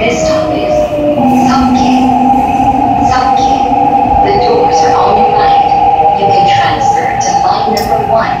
This stop is 석계. 석계. The doors are all your. You can transfer to line number one.